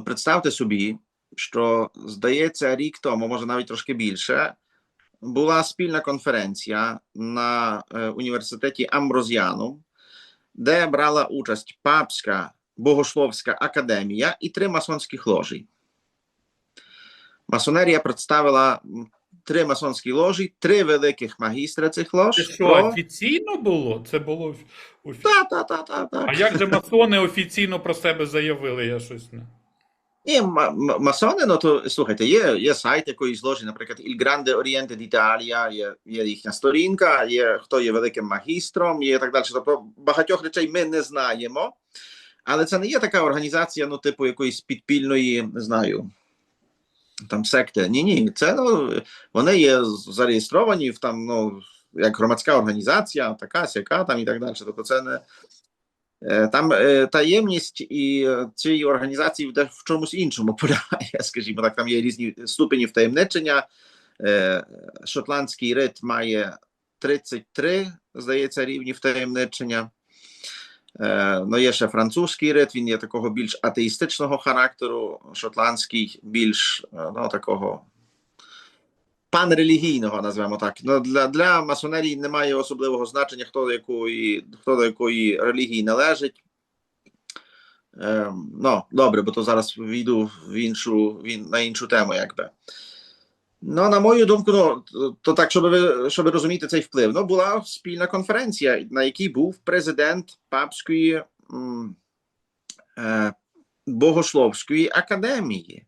Ну, представте собі, що здається, рік тому, може навіть трошки більше, була спільна конференція на е, університеті Амброзіанум, де брала участь Папська Богословська академія і три масонських ложі. Масонерія представила три масонські ложі, три великих магістри цих лож. Це що, про- офіційно було? Це було офі- Та, та, та, та, та. А як же масони офіційно про себе заявили? Я щось не. Ні, масони, ну то слухайте, є, є сайт якоїсь ложі, наприклад, Il Grande Oriente d'Italia, є, є їхня сторінка, є хто є великим магістром, є так далі. Тобто багатьох речей ми не знаємо, але це не є така організація, ну, типу якоїсь підпільної, не знаю. Там секти. Ні, ні, це ну, вони є зареєстровані в там, ну, як громадська організація, така, сяка там і так далі. Тобто це не, Там таємність і цієї організації в чомусь іншому полягає, скажімо так, там є різні ступені втаємничення. Шотландський рит має 33, здається, рівні втаємничення. Ну, є ще французький рит, він є такого більш атеїстичного характеру, шотландський більш ну, такого панрелігійного, назвемо так. Ну, для, для масонерії немає особливого значення, хто до якої, хто до якої релігії належить. Ем, ну, добре, бо то зараз війду в іншу, в на іншу тему, якби. Ну, на мою думку, ну, то так, щоб ви щоб розуміти цей вплив. Ну, була спільна конференція, на якій був президент Папської м, е, Богословської академії.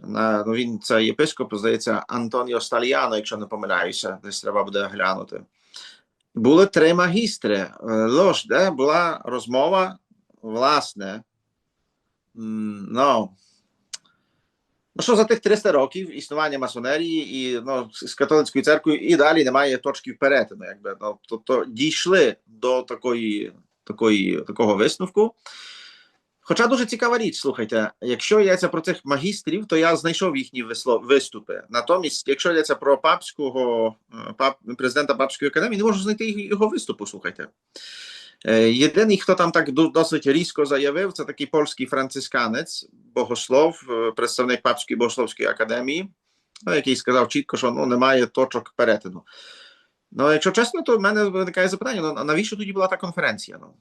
Ну, він це єпископ, здається, Антоніо Сталіано, якщо не помиляюся, десь треба буде глянути. Були три магістри. Е, Лож, де була розмова, власне. Ну, ну, що за тих 300 років існування масонерії і ну, з католицькою церквою і далі немає точки перетину. Якби, ну, тобто дійшли до такої, такої, такого висновку. Хоча дуже цікава річ, слухайте, якщо йдеться про цих магістрів, то я знайшов їхні виступи. Натомість, якщо йдеться про папського е, пап, президента Папської академії, не можу знайти його виступу. Слухайте. Е, Єдиний, хто там так досить різко заявив, це такий польський францисканець, богослов, е, представник Папської богословської академії, ну, який сказав чітко, що ну, немає точок перетину. Ну, якщо чесно, то в мене виникає запитання: ну, навіщо тоді була та конференція? Ну?